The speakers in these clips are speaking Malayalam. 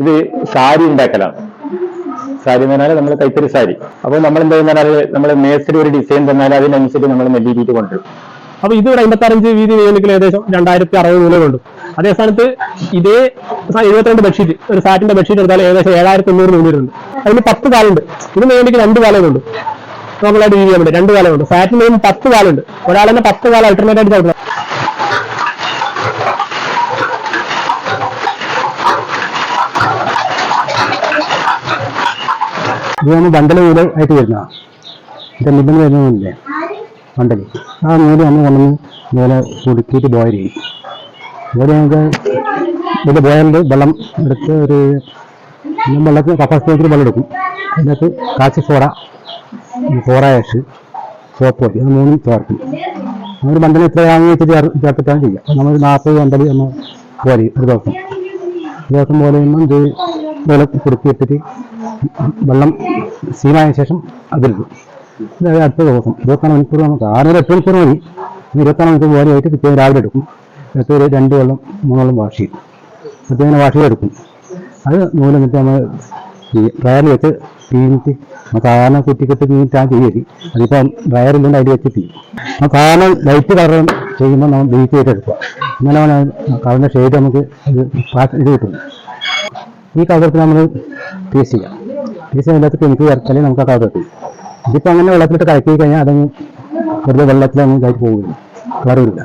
ഇത് സാരി ഉണ്ടാക്കലാണ്. സാരി എന്ന് പറഞ്ഞാൽ നമ്മൾ കൈത്തറി സാരി. അപ്പോൾ നമ്മൾ എന്താ പറഞ്ഞാൽ നമ്മൾ മേസ്ത്രി ഒരു ഡിസൈൻ തന്നാൽ അതിനനുസരിച്ച് നമ്മൾ മെല്ലിട്ട് കൊണ്ടുവരും. അപ്പൊ ഇത് ഇവിടെ അമ്പത്തഞ്ച് വീതി നീളത്തിൽ ഏകദേശം രണ്ടായിരത്തി അറുപത് നൂലുകളുണ്ട് അതേ സ്ഥാനത്ത് ഇതേ എഴുപത്തിരണ്ട് ബെഡ്ഷീറ്റ് ഒരു സാറ്റിന്റെ ബെഡ്ഷീറ്റ് എടുത്താൽ ഏകദേശം ഏഴായിരത്തി എണ്ണൂറ് വരുന്നുണ്ട് അതിന് പത്ത് കാലുണ്ട്. ഇതിന് വേണ്ടിക്ക് രണ്ട് കാലമുണ്ട് നമ്മളായിട്ട് വീതി ചെയ്യാൻ വേണ്ടി രണ്ട് കാലമുണ്ട് സാറ്റിന് വേണ്ടി പത്ത് കാലുണ്ട്. ഒരാളെ പത്ത് കാലം അൾട്ടർനേറ്റ് ആയിട്ട് ഇത് നമ്മൾ ബണ്ടൽ നൂൽ ആയിട്ട് വരുന്നതാണ് ഇത് നിബന്ധന വരുന്നതല്ലേ ബണ്ടൽ ആ നൂൽ നമ്മൾ കൊണ്ടുവന്ന് ഇതുപോലെ കുടുക്കിയിട്ട് ബോയിൽ ചെയ്യും. ഇവിടെ നമുക്ക് ഇതിന്റെ ബോയിലിൽ വെള്ളം എടുത്ത് ഒരു വെള്ളത്തിൽ കപ്പാസിറ്റി വെള്ളം എടുക്കും. അതിനകത്ത് കാച്ചി സോഡ സോഡ ആഷ് സോപ്പ് പൊടി അത് മൂന്നും ചേർക്കും. നമ്മൾ ബണ്ടൽ ഇത്ര വാങ്ങിയിട്ട് ചേർ ചേർത്തിട്ടാണ് ചെയ്യുക. നമ്മൾ നാൽപ്പത് ബണ്ടൽ നമ്മൾ പോലെ ഒരു ദിവസം. ഒരു ദിവസം പോലെ ചെയ്യുമ്പോൾ ഇത് വെള്ളം കുടുക്കിയിട്ടിട്ട് വെള്ളം സീമായ ശേഷം അതിലിടും അടുത്ത ദിവസം ഇരുപത്തിനാല് മണിക്കൂർ നമുക്ക് ആറര എട്ട് മണിക്കൂർ മതി. ഇരുപത്തിനാല് മണിക്കൂർ പോലെ ആയിട്ട് പിറ്റേ രാവിലെ എടുക്കും. എന്നിട്ട് ഒരു രണ്ട് വെള്ളം മൂന്നോളം വാഷ് ചെയ്യും. ഇങ്ങനെ വാഷ് ചെയ്തെടുക്കും. അത് നൂൽ എന്നിട്ട് നമ്മൾ ഡ്രയറിൽ വെച്ച് തീഞ്ഞിട്ട് സാധാരണ കുറ്റിക്കെട്ട് തീഞ്ഞിട്ടാണ് ചെയ്യൽ അതിപ്പം ഡ്രയറിലുണ്ട് അതിൽ വെച്ച് ആ സാധാരണ ലൈറ്റ് കളർ ചെയ്യുമ്പോൾ നമ്മൾ ബീറ്റ് ചെയ്ത് എടുക്കുക. അങ്ങനെ കളറിന്റെ ഷെയ്ഡ് നമുക്ക് ഇത് കിട്ടുന്നത് ഈ കളർക്ക് നമ്മൾ പേസ്റ്റ് ചെയ്യാം. പീസ് ചെയ്യാത്ത കെമിക്കൽ ചേർത്താലേ നമുക്ക് ആ കളർ കിട്ടും ഇതിപ്പോൾ അങ്ങനെ വെള്ളത്തിലിട്ട് കലക്കി കഴിഞ്ഞാൽ അതങ്ങ് വെറുതെ വെള്ളത്തിലങ്ങ് ഇതായിട്ട് പോകില്ല കളറില്ല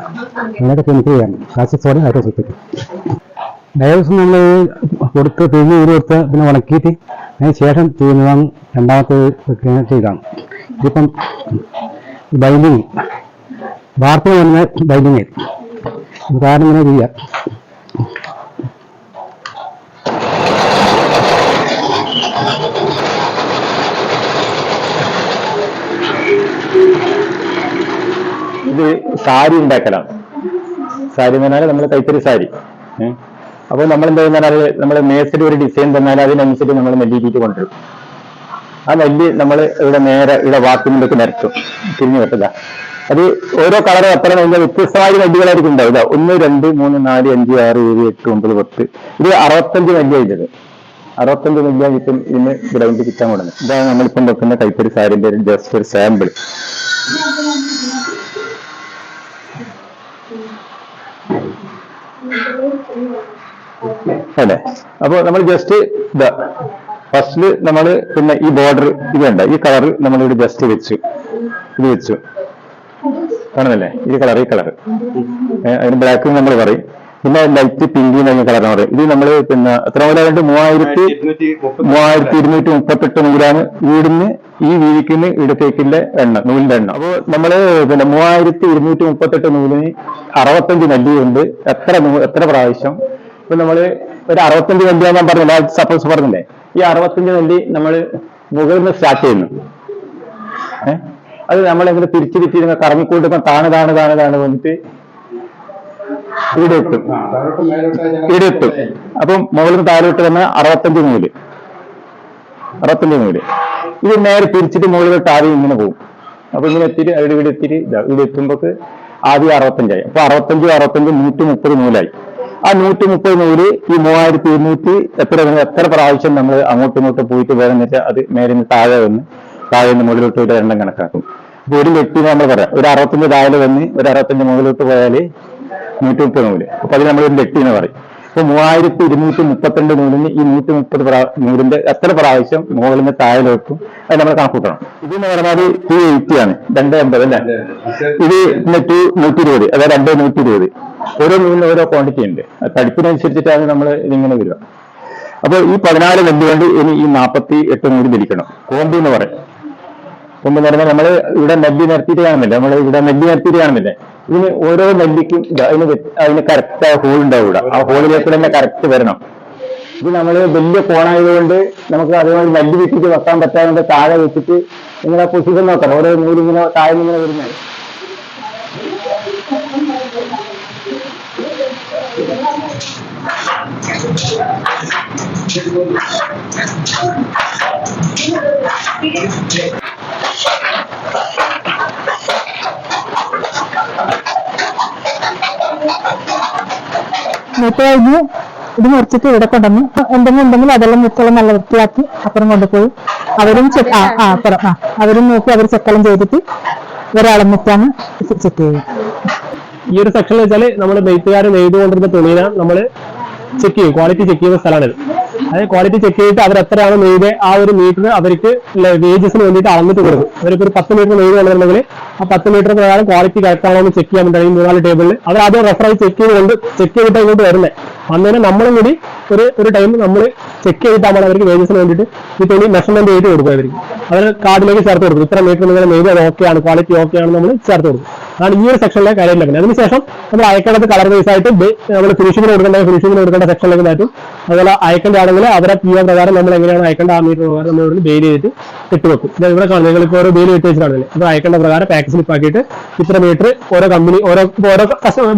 അങ്ങനെയൊക്കെ കെമിക്കൽ ചെയ്യണം കാശി സോഡ ഹൈഡ്രോസൾഫേറ്റ് ഡയോസ് നമ്മൾ കൊടുത്ത് പിഴിഞ്ഞ് ഊരി കൊടുത്ത് പിന്നെ ഉണക്കിയിട്ട് അതിന് ശേഷം ചെയ്യുന്നതാണ് രണ്ടാമത്തെ ചെയ്താണ്. ഇതിപ്പം ബൈൻഡിങ് വാർത്ത വരുന്ന ബൈൻഡിങ് കാരണം ഇങ്ങനെ ചെയ്യാം. ഇത് സാരി ഉണ്ടാക്കലാണ്. സാരി എന്ന് പറഞ്ഞാൽ നമ്മൾ കൈത്തറി സാരി. അപ്പൊ നമ്മൾ എന്താ പറഞ്ഞാൽ നമ്മൾ മേസിൽ ഒരു ഡിസൈൻ തന്നാൽ അതിനനുസരിച്ച് നമ്മൾ നെല്ലിട്ട് കൊണ്ടുവരും. ആ നെല്ല് നമ്മൾ ഇവിടെ നേരെ ഇവിടെ വാക്കിലേക്ക് നിരത്തും. തിരിഞ്ഞു വെട്ടില്ല അത് ഓരോ കളറും അത്ര നല്ല വ്യത്യസ്തമായ നെല്ലുകളായിരിക്കും ഉണ്ടാവുക. ഒന്ന് രണ്ട് മൂന്ന് നാല് അഞ്ച് ആറ് ഏഴ് എട്ട് ഒമ്പത് പത്ത്. ഇത് അറുപത്തഞ്ച് നെല്ലിയായിട്ട് അറുപത്തഞ്ച് നെല്ലിയായിട്ടും ഇന്ന് ഗ്രൗണ്ട് കിട്ടാൻ കൊടുക്കുന്നത് ഇതാണ് നമ്മളിപ്പം വെക്കുന്ന കൈപ്പരി സാരിന്റെ ഒരു ജസ്റ്റ് ഒരു സാമ്പിൾ അല്ലേ? അപ്പൊ നമ്മൾ ജസ്റ്റ് ഇതാ ഫസ്റ്റിൽ നമ്മൾ പിന്നെ ഈ ബോർഡർ ഇത് വേണ്ട ഈ കളർ നമ്മൾ ഇവിടെ ജസ്റ്റ് വെച്ചു. ഇത് വെച്ചു. കാണുന്നില്ലേ? ഈ കളർ ഈ കളർ അതിന് ബ്ലാക്ക് നമ്മൾ പറയും. പിന്നെ ലൈറ്റ് പിങ്ക് എന്ന് കളർ പറയും ഇത് നമ്മൾ പിന്നെ എത്ര മുതൽ രണ്ട് മൂവായിരത്തി മൂവായിരത്തി ഇരുന്നൂറ്റി മുപ്പത്തെട്ട് നൂലാണ് വീടിന് ഈ വീതിക്കുന്ന ഇടത്തേക്കിന്റെ എണ്ണ നൂലിന്റെ എണ്ണ. അപ്പോൾ നമ്മൾ പിന്നെ മൂവായിരത്തി ഇരുന്നൂറ്റി മുപ്പത്തെട്ട് നൂലിന് അറുപത്തഞ്ച് നെല്ലിയുണ്ട് എത്ര നൂ- എത്ര പ്രാവശ്യം? ഇപ്പൊ നമ്മൾ ഒരു അറുപത്തഞ്ച് നെല്ലിയാ ഞാൻ പറഞ്ഞില്ല സപ്പോസ് പറഞ്ഞില്ലേ? ഈ അറുപത്തഞ്ച് നെല്ലി നമ്മൾ മുകളിൽ നിന്ന് സ്റ്റാർട്ട് ചെയ്യുന്നു. അത് നമ്മളെങ്ങനെ തിരിച്ചു തിരിച്ചിരുന്ന കറങ്ങിക്കൊണ്ട് താണ് താണ് താണ് താണ് വന്നിട്ട് ഇവിടെ എത്തും ഇവിടെ എത്തും അപ്പം മുകളിൽ നിന്ന് താഴോട്ട് വന്ന അറുപത്തഞ്ച് നൂൽ അറുപത്തഞ്ച് നൂൽ ഇത് നേരെ തിരിച്ചിട്ട് മുകളിൽ താഴെ ഇങ്ങനെ പോകും. അപ്പൊ ഇങ്ങനെ എത്തിയിട്ട് അവിടെ ഇവിടെ എത്തിയിട്ട് ഇവിടെ എത്തുമ്പോൾ ആദ്യം അറുപത്തഞ്ചായി. അപ്പൊ അറുപത്തഞ്ച് അറുപത്തഞ്ച് നൂറ്റി മുപ്പത് നൂലായി ആ നൂറ്റി മുപ്പത് നൂൽ ഈ മൂവായിരത്തി ഇരുന്നൂറ്റി എത്ര എത്ര പ്രാവശ്യം നമ്മൾ അങ്ങോട്ടും ഇങ്ങോട്ടും പോയിട്ട് വേറെ വെച്ചാൽ അത് നേരെ നിന്ന് താഴെ വന്ന് താഴെ നിന്ന് മുകളിലോട്ട് ഒരു എണ്ണം കണക്കാക്കും. അപ്പൊ ഒരു വ്യക്തി നമ്മൾ പറയാം ഒരു അറുപത്തഞ്ച് താഴെ വന്ന് ഒരു അറുപത്തഞ്ച് മുകളിലോട്ട് പോയാൽ നൂറ്റി മുപ്പത് നൂൽ അപ്പൊ അത് നമ്മൾ ഒരു ലട്ടി എന്ന് പറയും. അപ്പൊ മൂവായിരത്തി ഇരുന്നൂറ്റി മുപ്പത്തിരണ്ട് നൂലിന് ഈ നൂറ്റി മുപ്പത് നൂലിന്റെ എത്ര പ്രാവശ്യം മുകളിൽ താഴെ വെക്കും? അത് നമ്മൾ കണക്കൂട്ടണം. ഇതെന്ന് പറഞ്ഞാൽ ടു എയ്റ്റി ആണ്. രണ്ട് എൺപത് അല്ലേ? ഇത് പിന്നെ ടു നൂറ്റി ഇരുപത് അതായത് രണ്ട് നൂറ്റി ഇരുപത് ഓരോ നൂലിന് ഓരോ ക്വാണ്ടിറ്റി ഉണ്ട്. തടിപ്പിനനുസരിച്ചിട്ടാണ് നമ്മൾ ഇതിങ്ങനെ വരിക. അപ്പോൾ ഈ പതിനാല് വെല്ല് കൊണ്ട് ഇനി ഈ നാൽപ്പത്തി എട്ട് നൂൽ ധരിക്കണം കോമ്പി എന്ന് പറയും. കൊമ്പ് എന്ന് പറഞ്ഞാൽ നമ്മൾ ഇവിടെ നെല്ലി നിരത്തിയിട്ട് കാണുന്നില്ല? നമ്മൾ ഇവിടെ നെല്ലി നിരത്തിയിട്ട് കാണുന്നില്ലേ? ഇതിന് ഓരോ നെല്ലിക്കും അതിന് അതിന് കറക്റ്റ് ഹോൾ ഉണ്ടാവില്ല ആ ഹോളിലേക്ക് തന്നെ കറക്റ്റ് വരണം. ഇത് നമ്മൾ വലിയ ഫോണായതുകൊണ്ട് നമുക്ക് അതേപോലെ നെല്ല് വെച്ചിട്ട് വെക്കാൻ പറ്റാതെ താഴെ വെച്ചിട്ട് നിങ്ങൾ ആ പൊസിഷൻ നോക്കണം. ഓരോ നൂലിങ്ങനെ താഴെ ഇങ്ങനെ വരുന്നത്. മുപ്പത് ഇത് മുറിച്ചിട്ട് ഇവിടെ കൊണ്ടുവന്നു എന്തെങ്കിലും ഉണ്ടെങ്കിൽ അതെല്ലാം മുത്തെല്ലാം നല്ല വൃത്തിയാക്കി അപ്പുറം കൊണ്ടുപോയി. അവരും ആ അപ്പുറം ആ. അവരും നോക്കി അവർ ചെക്കലും ചെയ്തിട്ട് ഒരാളെ മുറ്റാണ് ചെക്ക് ചെയ്യും ഈ ഒരു സെക്ഷൻ വെച്ചാൽ നമ്മൾ നെയ്ത്തുകാർ നെയ്തുകൊണ്ടിരുന്ന തുണീന നമ്മൾ ചെക്ക് ചെയ്യും. ക്വാളിറ്റി ചെക്ക് ചെയ്യുന്ന സ്ഥലമാണിത് അതായത് ക്വാളിറ്റി ചെക്ക് ചെയ്തിട്ട് അവർ എത്രയാണ് നെയ്ത് ആ ഒരു മീറ്റർ അവർക്ക് വേജസിന് വേണ്ടിയിട്ട് അളന്നിട്ട് കൊടുക്കും. അവർക്ക് ഒരു പത്ത് മീറ്റർ നെയ്ത് കൊണ്ടുവരുന്നെങ്കിൽ ആ പത്ത് മീറ്റർ പ്രകാരം ക്വാളിറ്റി കറക്റ്റ് ആണോ എന്ന് ചെക്ക് ചെയ്യാൻ വേണ്ടി മൂന്നാൽ ടേബിളിൽ അവർ ആദ്യം റെഫറായി ചെക്ക് ചെയ്തുകൊണ്ട് ചെക്ക് ചെയ്തിട്ട് ഇങ്ങോട്ട് വരുന്നത് അന്നേരം നമ്മളും കൂടി ഒരു ഒരു ടൈം നമ്മൾ ചെക്ക് ചെയ്തിട്ടാണ് അവർക്ക് വേജസിന് വേണ്ടിയിട്ട് ഈ തുണി മെഷർമെന്റ് ചെയ്ത് കൊടുക്കുക അവർ കാർഡിലേക്ക് ചേർത്ത് കൊടുക്കും. ഇത്ര മീറ്റർ നിങ്ങൾ നെയ്ത് അത് ആണ് ക്വാളിറ്റി ഓക്കെ ആണ് നമ്മൾ ചേർത്ത് കൊടുക്കും. അതാണ് ഈ ഒരു സെക്ഷനിലെ കാര്യം ലഭിക്കുന്നത് അതിനുശേഷം നമ്മൾ അയക്കേണ്ടത് കളർ ബേസ് ആയിട്ട് നമ്മൾ ഫിനിഷിംഗിന് കൊടുക്കേണ്ട ഫിനിഷിംഗിന് കൊടുക്കേണ്ട സെക്ഷനിലേക്ക് മാറ്റും. അതുപോലെ അയക്കേണ്ട ആണെങ്കിൽ അവരെ പി പ്രകാരം നമ്മൾ എങ്ങനെയാണ് അയക്കേണ്ട ആ മീറ്റർ പ്രകാരം നമ്മൾ ഇവിടെ ബെയിൽ ചെയ്തിട്ട് ഇട്ട് വെക്കും. ഇത് ഇവിടെ കാണും നിങ്ങൾക്ക് ഓരോ ബെയിൽ ഇട്ട് വെച്ചിട്ടാണല്ലേ അത് അയക്കേണ്ട പ്രകാരം പാക്ക് സ്ലിപ്പ് ആക്കിയിട്ട് ഇത്ര മീറ്റർ ഓരോ കമ്പനി ഓരോ ഓരോ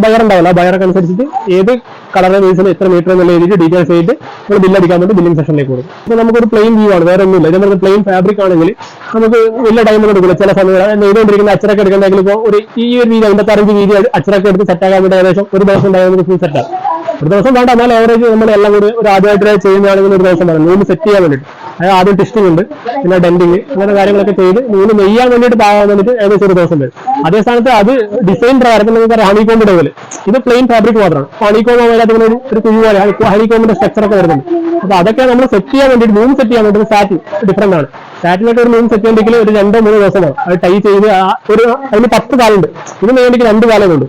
ബയർ ഉണ്ടാവില്ല. ബയറൊക്കെ അനുസരിച്ചിട്ട് ഏത് കളറിന്റെ ബേസിൽ എത്ര മീറ്റർ എന്നുള്ള എഴുതിയിട്ട് ഡീറ്റെയിൽസ് ആയിട്ട് നമ്മൾ ബില്ല് അടിക്കാൻ വേണ്ടി ബില്ലിംഗ് സെക്ഷനിലേക്ക് കൊടുക്കും. അപ്പോൾ നമുക്കൊരു പ്ലെയിൻ വ്യൂ ആണ് വേറെ ഒന്നുമില്ല. ഇത് നമുക്ക് പ്ലെയിൻ ഫാബ്രിക് ആണെങ്കിൽ നമുക്ക് വലിയ ടൈം എടുക്കില്ല. ചില സമയങ്ങൾ എഴുതുകൊണ്ടിരിക്കുന്ന അച്ചടക്കം എടുക്കണമെങ്കിൽ ഇപ്പോൾ ഒരു ഈ ഒരു വീതി അമ്പത്താറഞ്ച് വീതി അച്ചടക്കം എടുത്ത് സെറ്റ് ആക്കാൻ വേണ്ടി ഏകദേശം ഒരു ദിവസം ഉണ്ടായാൽ നമുക്ക് ഫുൾ സെറ്റ് ആകും ഒരു ദിവസം വേണ്ട എന്നാൽ ഏവറേജ് നമ്മൾ എല്ലാം കൂടി ഒരു ആദ്യമായിട്ട് ചെയ്യുന്നതാണെങ്കിൽ ഒരു ദിവസം വേണം. നൂൽ സെറ്റ് ചെയ്യാൻ വേണ്ടിയിട്ട്. അതായത് ആദ്യം ടെസ്റ്റിംഗ് ഉണ്ട് പിന്നെ ഡെൻഡിങ് അങ്ങനെ കാര്യങ്ങളൊക്കെ ചെയ്ത് മൂന്ന് നെയ്യാൻ വേണ്ടിയിട്ട് പാകാൻ വേണ്ടിയിട്ട് ഏകദേശം ഒരു ദിവസം വരും അതേ സ്ഥാനത്ത് അത് ഡിസൈൻ പ്രകാരത്തിൽ നിങ്ങൾക്ക് ഹണിക്കോമ്പ് പോലെ ഇത് പ്ലെയിൻ ഫാബ്രിക് മാത്രമാണ്. ഹണിക്കോമ്പ് അതിനകത്ത് ഇങ്ങനെ ഒരു- കുഴി പോലെ ഹണിക്കോമ്പിന്റെ സ്ട്രക്ചർ ഒക്കെ വരുന്നുണ്ട്. അപ്പൊ അതൊക്കെ നമ്മൾ സെറ്റ് ചെയ്യാൻ വേണ്ടിയിട്ട് മൂന്ന് സെറ്റ് ചെയ്യാൻ വേണ്ടി സാറ്റ് ഡിഫറെന്റ് ആണ്. സാറ്റിനൊക്കെ ഒരു മൂന്ന് സെറ്റ് ചെയ്യണമെങ്കിൽ ഒരു രണ്ടോ മൂന്നോ ദിവസമാണ് അത് ടൈ ചെയ്ത് ഒരു അതിന് പത്ത് കാലുണ്ട്. ഇതിന് വേണ്ടിക്ക് രണ്ട് കാലമുണ്ട്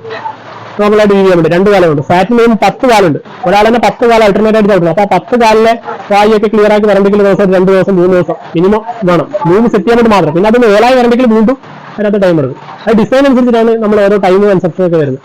യൂസ് ചെയ്യാൻ വേണ്ടി. രണ്ട് കാലമുണ്ട്. ഫാറ്റ് മിനിമം പത്ത് കാലുണ്ട്. തന്നെ പത്ത് കാലം അൾട്ടർനേറ്റ് ആയിട്ട് നടത്തുന്നത് അപ്പൊ ആ പത്ത് കാലിലെ വായൊക്കെ ക്ലിയർ ആക്കി വരണ്ടെങ്കിൽ ദിവസം രണ്ട് ദിവസം മൂന്ന് ദിവസം മിനിമം വേണം. മൂന്ന് സെറ്റ് ചെയ്യാൻ വേണ്ടി മാത്രം. പിന്നെ അത് മേലായി വരണ്ടെങ്കിൽ വീണ്ടും അതിനകത്ത് ടൈം എടുക്കും. അത് ഡിസൈൻ അനുസരിച്ചിട്ടാണ് നമ്മൾ ഓരോ ടൈം കൺസെപ്ഷൻ ഒക്കെ വരുന്നത്.